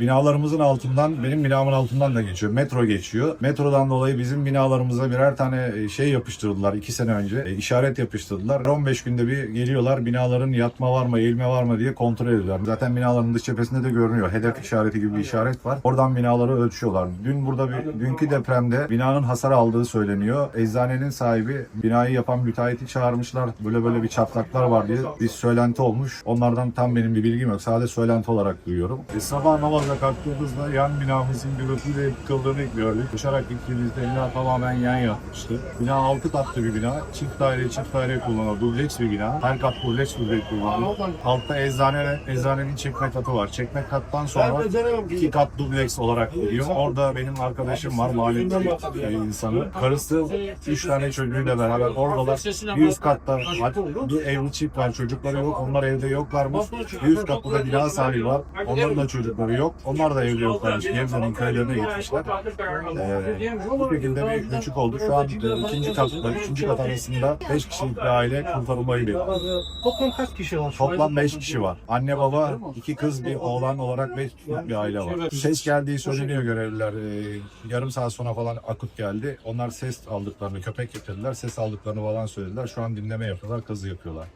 Binalarımızın altından, benim binamın altından da geçiyor. Metro geçiyor. Metrodan dolayı bizim binalarımıza birer tane e, şey yapıştırdılar iki sene önce. E, işaret yapıştırdılar. 15 günde bir geliyorlar binaların yatma var mı, eğilme var mı diye kontrol ediyorlar. Zaten binaların dış cephesinde de görünüyor. Hedef işareti gibi bir işaret var. Oradan binaları ölçüyorlar. Dün burada bir, dünkü depremde binanın hasar aldığı söyleniyor. Eczanenin sahibi binayı yapan müteahhiti çağırmışlar. Böyle böyle bir çatlaklar var diye bir söylenti olmuş. Onlardan tam benim bir bilgim yok. Sadece söylenti olarak duyuyorum. E, sabah namaza kalktığımızda yan binamızın gürültüyle yıkıldığını gördük. Koşarak gittiğimizde bina tamamen yan yatmıştı. Bina 6 katlı bir bina. Çift daire çift daire kullanıyor. Dubleks bir bina. Her kat dubleks dubleks kullanıyor. Altta eczane, eczanenin çekme katı var. Çekme kattan sonra iki kat dubleks olarak gidiyor. Orada benim arkadaşım var mahallenin bir insanı. Karısı üç tane çocuğuyla beraber oradalar. Bir üst katta evli çift var. Çocukları yok. Onlar evde yoklarmış. Bir üst katta da bina sahibi var. Onların da çocukları yok. Onlar da evde yoklarmış. Gebze'nin köylerine gitmişler. Ee, bu şekilde bir göçük oldu. Şu an e, ikinci katta, üçüncü kat arasında beş kişilik bir aile kurtarılmayı bekliyor. Toplam kaç kişi var? Toplam 5 kişi var. Anne baba, iki kız, bir oğlan olarak 5 kişilik bir aile var. Ses geldiği söyleniyor görevliler. Ee, yarım saat sonra falan akut geldi. Onlar ses aldıklarını, köpek getirdiler. Ses aldıklarını falan söylediler. Şu an dinleme yapıyorlar, kazı yapıyorlar.